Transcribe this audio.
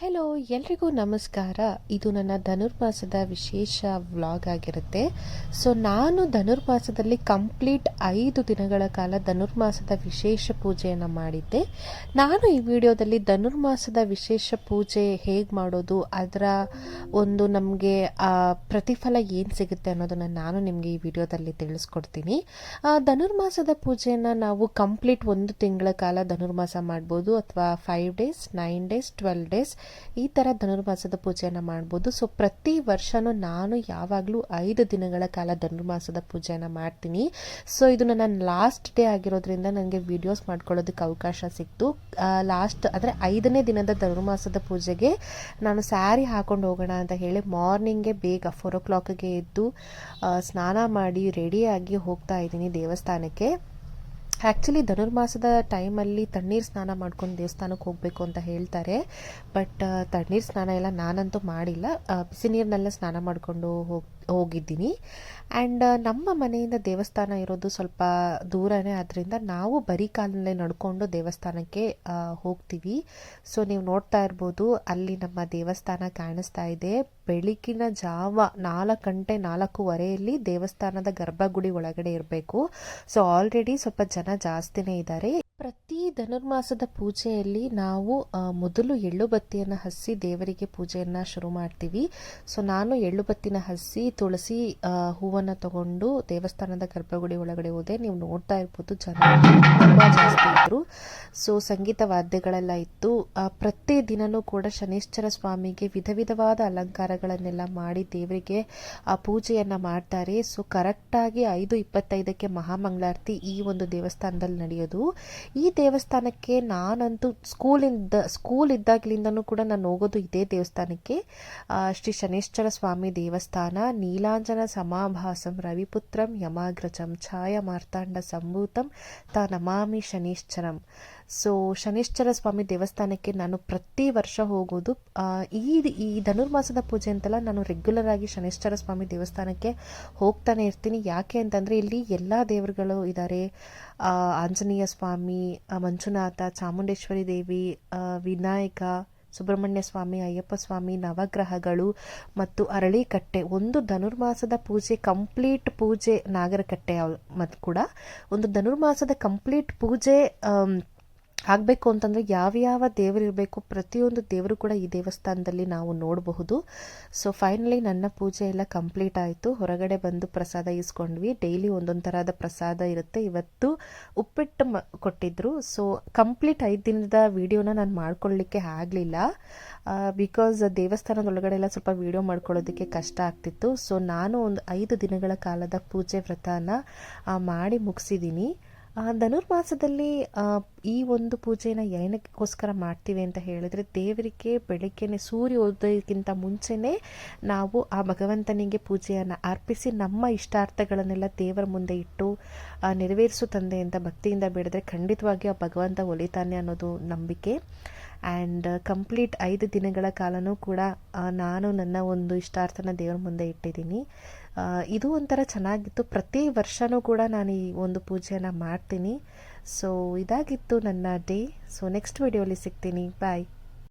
Hello ಎಲ್ರಿಗೂ ನಮಸ್ಕಾರ. ಇದು ನನ್ನ ಧನುರ್ಮಾಸದ ವಿಶೇಷ ವ್ಲಾಗ್ ಆಗಿರುತ್ತೆ. ಸೊ ನಾನು ಧನುರ್ಮಾಸದಲ್ಲಿ ಕಂಪ್ಲೀಟ್ ಐದು ದಿನಗಳ ಕಾಲ ಧನುರ್ಮಾಸದ ವಿಶೇಷ ಪೂಜೆಯನ್ನು ಮಾಡಿದ್ದೆ. ನಾನು ಈ ವಿಡಿಯೋದಲ್ಲಿ ಧನುರ್ಮಾಸದ ವಿಶೇಷ ಪೂಜೆ ಹೇಗೆ ಮಾಡೋದು, ಅದರ ಒಂದು ನಮಗೆ ಪ್ರತಿಫಲ ಏನು ಸಿಗುತ್ತೆ ಅನ್ನೋದನ್ನು ನಾನು ನಿಮಗೆ ಈ ವಿಡಿಯೋದಲ್ಲಿ ತಿಳಿಸ್ಕೊಡ್ತೀನಿ. ಧನುರ್ಮಾಸದ ಪೂಜೆಯನ್ನು ನಾವು ಕಂಪ್ಲೀಟ್ ಒಂದು ತಿಂಗಳ ಕಾಲ ಧನುರ್ಮಾಸ ಮಾಡ್ಬೋದು, ಅಥವಾ five days nine days twelve days ಈ ಥರ ಧನುರ್ಮಾಸದ ಪೂಜೆಯನ್ನು ಮಾಡ್ಬೋದು. ಸೊ ಪ್ರತಿ ವರ್ಷವೂ ನಾನು ಯಾವಾಗಲೂ ಐದು ದಿನಗಳ ಕಾಲ ಧನುರ್ಮಾಸದ ಪೂಜೆಯನ್ನು ಮಾಡ್ತೀನಿ. ಸೊ ಇದು ನನ್ನ ಲಾಸ್ಟ್ ಡೇ ಆಗಿರೋದ್ರಿಂದ ನನಗೆ ವಿಡಿಯೋಸ್ ಮಾಡ್ಕೊಳ್ಳೋದಕ್ಕೆ ಅವಕಾಶ ಸಿಕ್ತು. ಲಾಸ್ಟ್ ಅಂದರೆ ಐದನೇ ದಿನದ ಧನುರ್ಮಾಸದ ಪೂಜೆಗೆ ನಾನು ಸ್ಯಾರಿ ಹಾಕೊಂಡು ಹೋಗೋಣ ಅಂತ ಹೇಳಿ ಮಾರ್ನಿಂಗೇ ಬೇಗ ಫೋರ್ ಓ ಕ್ಲಾಕ್ಗೆ ಎದ್ದು ಸ್ನಾನ ಮಾಡಿ ರೆಡಿಯಾಗಿ ಹೋಗ್ತಾ ಇದ್ದೀನಿ ದೇವಸ್ಥಾನಕ್ಕೆ. ಆ್ಯಕ್ಚುಲಿ ಧನುರ್ಮಾಸದ ಟೈಮಲ್ಲಿ ತಣ್ಣೀರು ಸ್ನಾನ ಮಾಡ್ಕೊಂಡು ದೇವಸ್ಥಾನಕ್ಕೆ ಹೋಗಬೇಕು ಅಂತ ಹೇಳ್ತಾರೆ. ಬಟ್ ತಣ್ಣೀರು ಸ್ನಾನ ಎಲ್ಲ ನಾನಂತೂ ಮಾಡಿಲ್ಲ. ಬಿಸಿ ನೀರಿನಲ್ಲೇ ಸ್ನಾನ ಮಾಡಿಕೊಂಡು ಹೋಗಿ, ಹೋಗಿದ್ದೀನಿ. ಆ್ಯಂಡ್ ನಮ್ಮ ಮನೆಯಿಂದ ದೇವಸ್ಥಾನ ಇರೋದು ಸ್ವಲ್ಪ ದೂರನೇ. ಆದ್ದರಿಂದ ನಾವು ಬರೀ ಕಾಲಲ್ಲೇ ನಡ್ಕೊಂಡು ದೇವಸ್ಥಾನಕ್ಕೆ ಹೋಗ್ತೀವಿ. ಸೊ ನೀವು ನೋಡ್ತಾ ಇರ್ಬೋದು, ಅಲ್ಲಿ ನಮ್ಮ ದೇವಸ್ಥಾನ ಕಾಣಿಸ್ತಾ ಇದೆ. ಬೆಳಗಿನ ಜಾವ ನಾಲ್ಕು ಗಂಟೆ ನಾಲ್ಕೂವರೆಯಲ್ಲಿ ದೇವಸ್ಥಾನದ ಗರ್ಭಗುಡಿ ಒಳಗಡೆ ಇರಬೇಕು. ಸೊ ಆಲ್ರೆಡಿ ಸ್ವಲ್ಪ ಜನ ಜಾಸ್ತಿನೇ ಇದ್ದಾರೆ ಪ್ರತಿ ಧನುರ್ಮಾಸದ ಪೂಜೆಯಲ್ಲಿ ನಾವು ಮೊದಲು ಎಳ್ಳು ಬತ್ತಿಯನ್ನು ಹಸಿ ದೇವರಿಗೆ ಪೂಜೆಯನ್ನು ಶುರು ಮಾಡ್ತೀವಿ. ಸೊ ನಾನು ಎಳ್ಳು ಬತ್ತಿನ ಹಸಿ, ತುಳಸಿ ಹೂವನ್ನು ತಗೊಂಡು ದೇವಸ್ಥಾನದ ಗರ್ಭಗುಡಿ ಒಳಗಡೆ ಹೋದೆ. ನೀವು ನೋಡ್ತಾ ಇರ್ಬೋದು, ಜನ ತುಂಬ ಜಾಸ್ತಿ ಇದ್ದರು ಸೊ ಸಂಗೀತ ವಾದ್ಯಗಳೆಲ್ಲ ಇತ್ತು. ಪ್ರತಿ ದಿನವೂ ಕೂಡ ಶನೀಶ್ವರ ಸ್ವಾಮಿಗೆ ವಿಧ ವಿಧವಾದ ಅಲಂಕಾರಗಳನ್ನೆಲ್ಲ ಮಾಡಿ ದೇವರಿಗೆ, ಆ, ಪೂಜೆಯನ್ನು ಮಾಡ್ತಾರೆ. ಸೊ ಕರೆಕ್ಟಾಗಿ ಐದು ಇಪ್ಪತ್ತೈದಕ್ಕೆ ಮಹಾಮಂಗಳಾರತಿ ಈ ಒಂದು ದೇವಸ್ಥಾನದಲ್ಲಿ ನಡೆಯೋದು. ಈ ದೇವಸ್ಥಾನಕ್ಕೆ ನಾನಂತೂ ಸ್ಕೂಲಿಂದ ಸ್ಕೂಲ್ ಇದ್ದಾಗಲಿಂದನೂ ಕೂಡ ನಾನು ಹೋಗೋದು ಇದೇ ದೇವಸ್ಥಾನಕ್ಕೆ. ಆ, ಶ್ರೀ ಶನೇಶ್ವರ ಸ್ವಾಮಿ ದೇವಸ್ಥಾನ ನೀಲಾಂಜನ ಸಮಾಭಾಸಂ ರವಿಪುತ್ರಂ ಯಮಾಗ್ರಜಂ ಛಾಯ ಮಾರ್ತಾಂಡ ಸಂಭೂತಂ ತ ನಮಾಮಿ ಶನೀಶ್ಚರಂ ಸೊ ಶನಿಶ್ಚರ ಸ್ವಾಮಿ ದೇವಸ್ಥಾನಕ್ಕೆ ನಾನು ಪ್ರತಿ ವರ್ಷ ಹೋಗೋದು. ಈ ಈ ಧನುರ್ಮಾಸದ ಪೂಜೆ ಅಂತೆಲ್ಲ, ನಾನು ರೆಗ್ಯುಲರ್ ಆಗಿ ಶನಿಶ್ಚರ ಸ್ವಾಮಿ ದೇವಸ್ಥಾನಕ್ಕೆ ಹೋಗ್ತಾನೆ ಇರ್ತೀನಿ. ಯಾಕೆ ಅಂತಂದರೆ, ಇಲ್ಲಿ ಎಲ್ಲ ದೇವರುಗಳು ಇದ್ದಾರೆ ಆಂಜನೇಯ ಸ್ವಾಮಿ ಮಂಜುನಾಥ, ಚಾಮುಂಡೇಶ್ವರಿ ದೇವಿ ವಿನಾಯಕ, ಸುಬ್ರಹ್ಮಣ್ಯ ಸ್ವಾಮಿ, ಅಯ್ಯಪ್ಪ ಸ್ವಾಮಿ, ನವಗ್ರಹಗಳು ಮತ್ತು ಅರಳಿಕಟ್ಟೆ. ಒಂದು ಧನುರ್ಮಾಸದ ಪೂಜೆ ಕಂಪ್ಲೀಟ್ ಪೂಜೆ ನಾಗರಕಟ್ಟೆ ಮತ್ತು ಕೂಡ. ಒಂದು ಧನುರ್ಮಾಸದ ಕಂಪ್ಲೀಟ್ ಪೂಜೆ ಆಗಬೇಕು ಅಂತಂದರೆ ಯಾವ ದೇವರು ಇರಬೇಕು, ಪ್ರತಿಯೊಂದು ದೇವರು ಕೂಡ ಈ ದೇವಸ್ಥಾನದಲ್ಲಿ ನಾವು ನೋಡಬಹುದು. ಸೊ ಫೈನಲಿ ನನ್ನ ಪೂಜೆ ಎಲ್ಲ ಕಂಪ್ಲೀಟ್ ಆಯಿತು. ಹೊರಗಡೆ ಬಂದು ಪ್ರಸಾದ ಇಸ್ಕೊಂಡ್ವಿ ಡೈಲಿ ಒಂದೊಂದು ಥರದ ಪ್ರಸಾದ ಇರುತ್ತೆ. ಇವತ್ತು ಉಪ್ಪಿಟ್ಟು ಮ, ಕೊಟ್ಟಿದ್ರು. ಸೊ ಕಂಪ್ಲೀಟ್ ಐದು ದಿನದ ವೀಡಿಯೋನ ನಾನು ಮಾಡ್ಕೊಳ್ಳಿಕ್ಕೆ ಆಗಲಿಲ್ಲ. ಬಿಕಾಸ್ ದೇವಸ್ಥಾನದ ಒಳಗಡೆ ಎಲ್ಲ ಸ್ವಲ್ಪ ವೀಡಿಯೋ ಮಾಡ್ಕೊಳ್ಳೋದಕ್ಕೆ ಕಷ್ಟ ಆಗ್ತಿತ್ತು. ಸೊ ನಾನು ಒಂದು ಐದು ದಿನಗಳ ಕಾಲದ ಪೂಜೆ ವ್ರತನ ಮಾಡಿ ಮುಗಿಸಿದ್ದೀನಿ ಧನುರ್ಮಾಸದಲ್ಲಿ ಈ ಒಂದು ಪೂಜೆನ ಏನಕ್ಕೋಸ್ಕರ ಮಾಡ್ತೀವಿ ಅಂತ ಹೇಳಿದ್ರೆ ದೇವರಿಗೆ ಬೆಳಗ್ಗೆನೆ ಸೂರ್ಯ ಉದಯಕ್ಕಿಂತ ಮುಂಚೆನೇ ನಾವು ಆ ಭಗವಂತನಿಗೆ ಪೂಜೆಯನ್ನು ಅರ್ಪಿಸಿ ನಮ್ಮ ಇಷ್ಟಾರ್ಥಗಳನ್ನೆಲ್ಲ ದೇವರ ಮುಂದೆ ಇಟ್ಟು ನೆರವೇರಿಸು ತಂದೆ ಅಂತ ಭಕ್ತಿಯಿಂದ ಬೇಡಿದ್ರೆ ಖಂಡಿತವಾಗಿ ಆ ಭಗವಂತ ಒಲಿತಾನೆ ಅನ್ನೋದು ನಂಬಿಕೆ. ಆ್ಯಂಡ್ ಕಂಪ್ಲೀಟ್ ಐದು ದಿನಗಳ ಕಾಲನೂ ಕೂಡ ನಾನು ನನ್ನ ಒಂದು ಇಷ್ಟಾರ್ಥನ ದೇವರ ಮುಂದೆ ಇಟ್ಟಿದ್ದೀನಿ. ಇದು ಒಂಥರ ಚೆನ್ನಾಗಿತ್ತು. ಪ್ರತಿ ವರ್ಷವೂ ಕೂಡ ನಾನು ಈ ಒಂದು ಪೂಜೆಯನ್ನು ಮಾಡ್ತೀನಿ. ಸೊ ಇದಾಗಿತ್ತು ನನ್ನ ಡೇ. ಸೊ ನೆಕ್ಸ್ಟ್ ವಿಡಿಯೋಲಿ ಸಿಗ್ತೀನಿ. ಬಾಯ್